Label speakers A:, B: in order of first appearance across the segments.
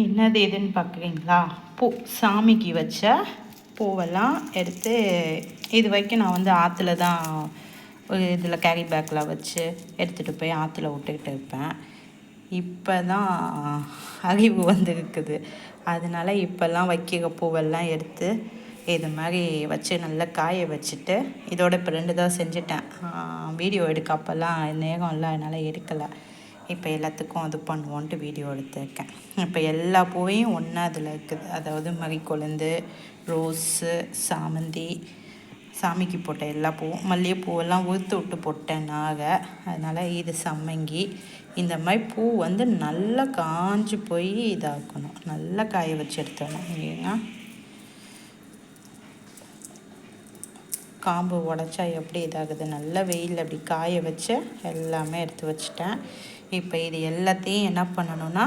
A: என்னது எதுன்னு பார்க்குறீங்களா? பூ சாமிக்கு வச்ச பூவெல்லாம் எடுத்து இது வரைக்கும் நான் வந்து ஆற்றுல தான் ஒரு இதில் கேரி பேக்கில் வச்சு எடுத்துகிட்டு போய் ஆற்றுல விட்டுக்கிட்டு இருப்பேன். இப்போ தான் அறிவு வந்துருக்குது. அதனால இப்போல்லாம் வைக்கிற பூவெல்லாம் எடுத்து இது மாதிரி வச்சு நல்லா காய வச்சுட்டு இதோட இப்போ ரெண்டு தான் செஞ்சுட்டேன். வீடியோ எடுக்க அப்போல்லாம் நேரம் இல்லை அதனால் எடுக்கலை. இப்போ எல்லாத்துக்கும் அது பண்ணுவோன்ட்டு வீடியோ எடுத்திருக்கேன். இப்போ எல்லா பூவையும் ஒன்றா அதில் இருக்குது. அதாவது மறிக்கொழுந்து ரோஸு சாமந்தி சாமிக்கு போட்ட எல்லா பூவும். மல்லிகைப்பூவெல்லாம் உளுத்து விட்டு போட்டேன் நாக. அதனால் இது சம்மங்கி. இந்த மாதிரி பூ வந்து நல்லா காஞ்சி போய் இதாக்கணும். நல்லா காய வச்சு எடுத்துடணும். ஏன்னா காம்பு உடச்சா எப்படி இதாகுது? நல்லா வெயில் அப்படி காய வச்சு எல்லாமே எடுத்து வச்சுட்டேன். இப்போ இது எல்லாத்தையும் என்ன பண்ணணும்னா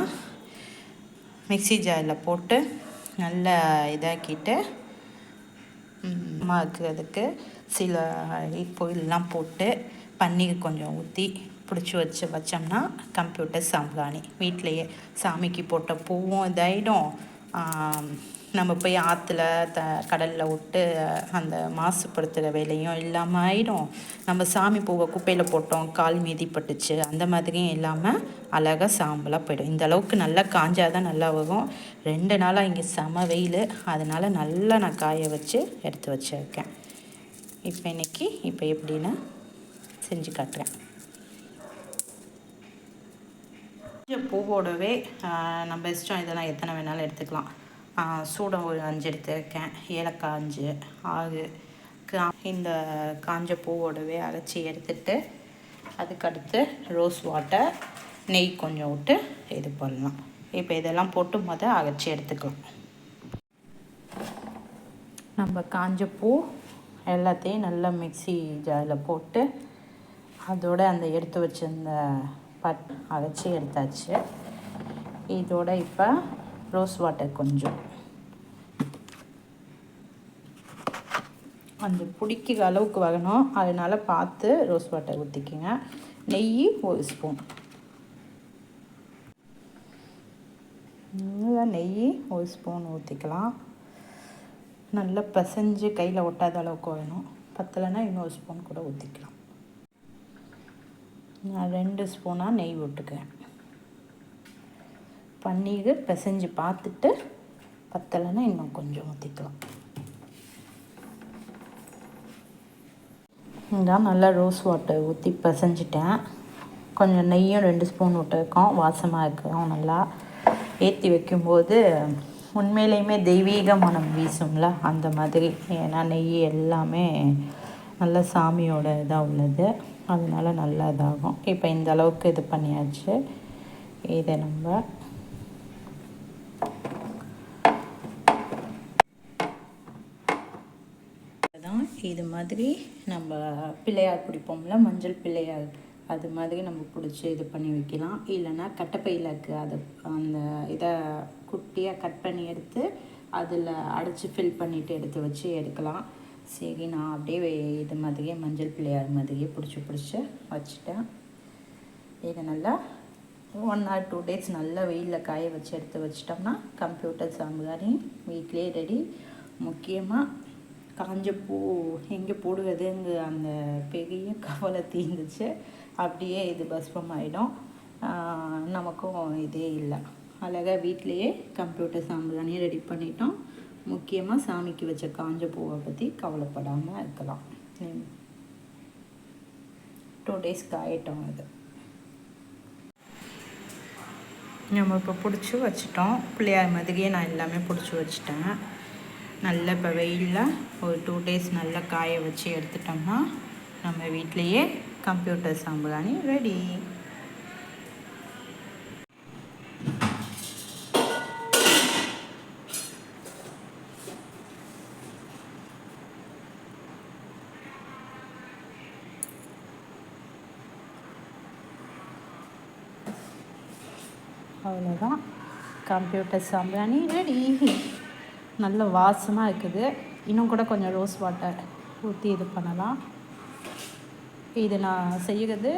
A: மிக்சி ஜாரில் போட்டு நல்லா இதாக்கிட்டு மாக்குறதுக்கு சில பொருள்லாம் போட்டு பன்னீர் கொஞ்சம் ஊற்றி பிடிச்சி வச்சு வச்சோம்னா கம்ப்யூட்டர் சாம்பிராணி. வீட்டிலையே சாமிக்கு போட்ட பூவும் இதாகிடும் நம்ம போய் ஆற்றுல த கடலில் விட்டு அந்த மாசுபடுத்துகிற வேலையும் இல்லாமல் ஆயிடும் நம்ம சாமி பூவை குப்பையில் போட்டோம் கால் மீதி பட்டுச்சு அந்த மாதிரியும் இல்லாமல் அழகாக சாம்பலாக போயிடும். இந்த அளவுக்கு நல்லா காஞ்சால் தான் நல்லா வரும் ரெண்டு நாளாக இங்கே செம வெயில். அதனால் நல்லா நான் காய வச்சு எடுத்து வச்சுருக்கேன். இப்போ இன்றைக்கி இப்போ எப்படின்னா செஞ்சு காட்டுறேன். பூவோடவே நம்ம இஷ்டம் இதெல்லாம் எத்தனை வேணாலும் எடுத்துக்கலாம். சூடம் ஒரு அஞ்சு எடுத்துருக்கேன். ஏலக்காய் அஞ்சு ஆறு கா இந்த காஞ்ச பூவோடவே அரைச்சி எடுத்துட்டு அதுக்கடுத்து ரோஸ் வாட்டர் நெய் கொஞ்சம் விட்டு இது பண்ணலாம். இப்போ இதெல்லாம் போட்டு மொதல் அரைச்சி எடுத்துக்கலாம். நம்ம காஞ்ச பூ எல்லாத்தையும் நல்லா மிக்சி ஜாரில் போட்டு அதோட அந்த எடுத்து வச்சிருந்த பட் அரைச்சி எடுத்தாச்சு. இதோட இப்போ ரோஸ் வாட்டர் கொஞ்சம். அந்த பிடிக்கிற அளவுக்கு வரணும் அதனால் பார்த்து ரோஸ் வாட்டர் ஊற்றிக்கங்க நெய் ஒரு ஸ்பூன். நெய் ஒரு ஸ்பூன் ஊற்றிக்கலாம் நல்லா பிசைஞ்சு கையில் ஒட்டாத அளவுக்கு வேணும். பத்தலைன்னா இன்னொரு ஸ்பூன் கூட ஊற்றிக்கலாம் நான் ரெண்டு ஸ்பூனாக நெய் விட்டுக்கிறேன் பன்னீர் பிசைஞ்சு பார்த்துட்டு பத்தலைன்னா இன்னும் கொஞ்சம் ஊற்றிக்கலாம் இதான் நல்லா ரோஸ் வாட்டர் ஊற்றி பிசைஞ்சிட்டேன். கொஞ்சம் நெய்யும் ரெண்டு ஸ்பூன் விட்டுருக்கோம். வாசமாக இருக்கும் நல்லா. ஏற்றி வைக்கும்போது உண்மையிலையுமே தெய்வீக மனம் வீசும்ல? அந்த மாதிரி. ஏன்னா நெய் எல்லாமே நல்ல சாமியோட இதாக உள்ளது. அதனால நல்லா இதாகும் இப்போ இந்த அளவுக்கு இது பண்ணியாச்சு. இதை நம்ம இது மாதிரி நம்ம பிள்ளையார் பிடிப்போம்ல மஞ்சள் பிள்ளையார். அது மாதிரி நம்ம பிடிச்சி இது பண்ணி வைக்கலாம். இல்லைன்னா கட்டப்பையில் அதை அந்த இதை குட்டியாக கட் பண்ணி எடுத்து அதில் அடைச்சி ஃபில் பண்ணிவிட்டு எடுத்து வச்சு எடுக்கலாம். சரி நான் அப்படியே இது மாதிரியே மஞ்சள் பிள்ளையார் மாதிரியே பிடிச்சி பிடிச்சி வச்சுட்டேன். இதை நல்லா ஒன் ஆர் டூ டேஸ் நல்லா வெயிலில் காய வச்சு எடுத்து வச்சிட்டோம்னா கம்ப்யூட்டர் சாம்பாரி வீட்லேயே ரெடி முக்கியமாக காஞ்ச பூ எங்கே போடுவதுங்க அந்த பெரிய கவலை தீர்ந்துச்சு அப்படியே இது பஸ்பம் ஆகிடும் நமக்கும் இதே இல்லை. அழகாக வீட்லேயே கம்ப்யூட்டர் சாம்பிராணியை ரெடி பண்ணிட்டோம். முக்கியமாக சாமிக்கு வச்ச காஞ்ச பூவை பற்றி கவலைப்படாமல் இருக்கலாம். டூ டேஸ்க்கு ஆகிட்டோம் அது. நம்ம இப்போ பிடிச்சி வச்சிட்டோம். பிள்ளையார் மாதிரியே நான் எல்லாமே பிடிச்சி வச்சிட்டேன். நல்ல இப்போ வெயிலில் ஒரு டூ டேஸ் நல்லா காய வச்சு எடுத்துட்டோம்னா நம்ம வீட்லேயே கம்ப்யூட்டர் சாம்பிராணி ரெடி அவ்வளோதான் கம்ப்யூட்டர் சாம்பிராணி ரெடி நல்ல வாசமாக இருக்குது. இன்னும் கூட கொஞ்சம் ரோஸ் வாட்டர் ஊற்றி இது பண்ணலாம். இது நான் செய்கிறது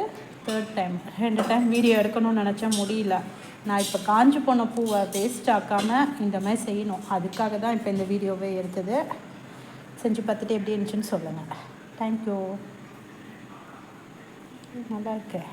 A: தேர்ட் டைம் ரெண்டு டைம் வீடியோ எடுக்கணும்னு நினச்சா முடியல. நான் இப்போ காஞ்சி போன பூவை வேஸ்ட் ஆக்காமல் இந்த மாதிரி செய்யணும். அதுக்காக தான் இப்போ இந்த வீடியோவே எடுத்தது செஞ்சு பார்த்துட்டு எப்படி இருந்துச்சுன்னு சொல்லுங்கள் தேங்க்யூ நல்லா இருக்கேன்